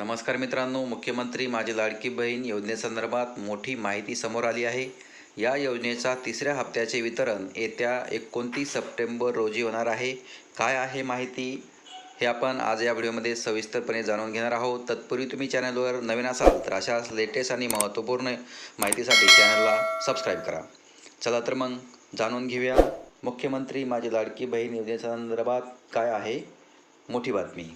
नमस्कार मित्रांनो मुख्यमंत्री माझी लाडकी बहीण योजनेसंदर्भात मोठी माहिती समोर आली आहे. या योजनेचा तिसऱ्या हप्त्याचे वितरण येत्या एकोणतीस सप्टेंबर रोजी होणार आहे. काय आहे माहिती हे आपण आज या व्हिडिओमध्ये सविस्तरपणे जाणून घेणार आहोत. तत्पूर्वी तुम्ही चॅनलवर नवीन असाल तर अशाच लेटेस्ट आणि महत्त्वपूर्ण माहितीसाठी चॅनलला सबस्क्राईब करा. चला तर मग जाणून घेऊया. मुख्यमंत्री माझी लाडकी बहीण योजनेसंदर्भात काय आहे? मोठी बातमी.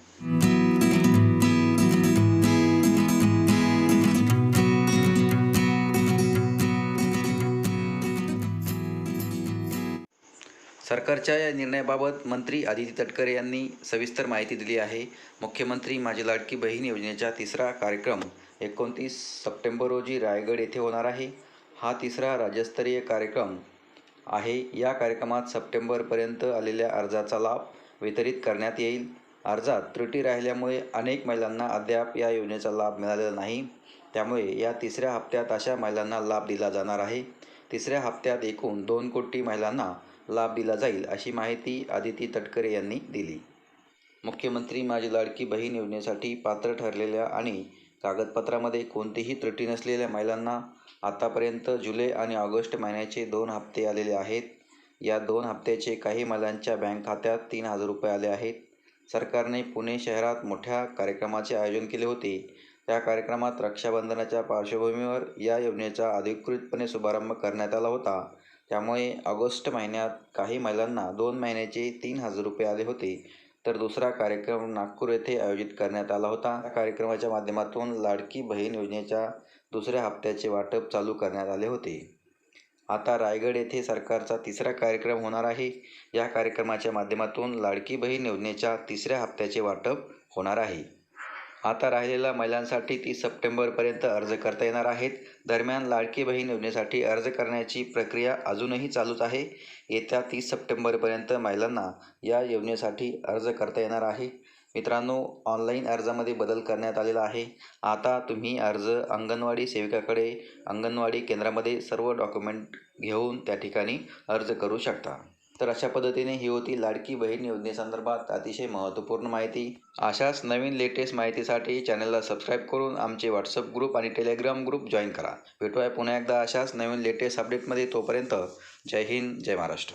सरकारच्या या निर्णयाबाबत मंत्री आदिती तटकरे यांनी सविस्तर माहिती दिली आहे. मुख्यमंत्री माझी लाडकी बहीण योजनेचा तिसरा कार्यक्रम एकोणतीस सप्टेंबर रोजी रायगड येथे होणार आहे. हा तिसरा राज्यस्तरीय कार्यक्रम आहे. या कार्यक्रमात सप्टेंबरपर्यंत आलेल्या अर्जाचा लाभ वितरित करण्यात येईल. अर्जात त्रुटी राहिल्यामुळे अनेक महिलांना अद्याप या योजनेचा लाभ मिळालेला नाही. त्यामुळे या तिसऱ्या हप्त्यात अशा महिलांना लाभ दिला जाणार आहे. तिसऱ्या हप्त्यात एकूण दोन कोटी महिलांना लाभ दिला जाईल अशी माहिती आदिती तटकरे यांनी दिली. मुख्यमंत्री माझी लाडकी बहीण योजनेसाठी पात्र ठरलेल्या आणि कागदपत्रामध्ये कोणतीही त्रुटी नसलेल्या महिलांना आतापर्यंत जुलै आणि ऑगस्ट महिन्याचे दोन हप्ते आलेले आहेत. या दोन हप्त्याचे काही महिलांच्या बँक खात्यात तीन हजार रुपये आले आहेत. सरकारने पुणे शहरात मोठ्या कार्यक्रमाचे आयोजन केले होते. त्या कार्यक्रमात रक्षाबंधनाच्या पार्श्वभूमीवर या योजनेचा अधिकृतपणे शुभारंभ करण्यात आला होता. त्यामुळे ऑगस्ट महिन्यात काही महिलांना दोन महिन्याचे तीन हजार रुपये आले होते. तर दुसरा कार्यक्रम नागपूर येथे आयोजित करण्यात आला होता. या कार्यक्रमाच्या माध्यमातून लाडकी बहीण योजनेच्या दुसऱ्या हप्त्याचे वाटप चालू करण्यात आले होते. आता रायगड येथे सरकारचा तिसरा कार्यक्रम होणार आहे. या कार्यक्रमाच्या माध्यमातून लाडकी बहीण योजनेच्या तिसऱ्या हप्त्याचे वाटप होणार आहे. आता राहिलेल्या महिलांसाठी तीस सप्टेंबरपर्यंत अर्ज करता येणार आहेत. दरम्यान लाडकी बहीण योजनेसाठी अर्ज करण्याची प्रक्रिया अजूनही चालूच आहे. येत्या तीस सप्टेंबरपर्यंत महिलांना या योजनेसाठी अर्ज करता येणार आहे. मित्रांनो ऑनलाईन अर्जामध्ये बदल करण्यात आलेला आहे. आता तुम्ही अर्ज अंगणवाडी सेविकाकडे अंगणवाडी केंद्रामध्ये सर्व डॉक्युमेंट घेऊन त्या ठिकाणी अर्ज करू शकता. तर अशा पद्धतीने ही होती लाडकी बहीण योजनेसंदर्भात अतिशय महत्त्वपूर्ण माहिती. अशाच नवीन लेटेस्ट माहितीसाठी चॅनलला सबस्क्राईब करून आमचे व्हॉट्सअप ग्रुप आणि टेलिग्राम ग्रुप जॉईन करा. भेटूया पुन्हा एकदा अशाच नवीन लेटेस्ट अपडेटमध्ये तोपर्यंत जय हिंद जय महाराष्ट्र.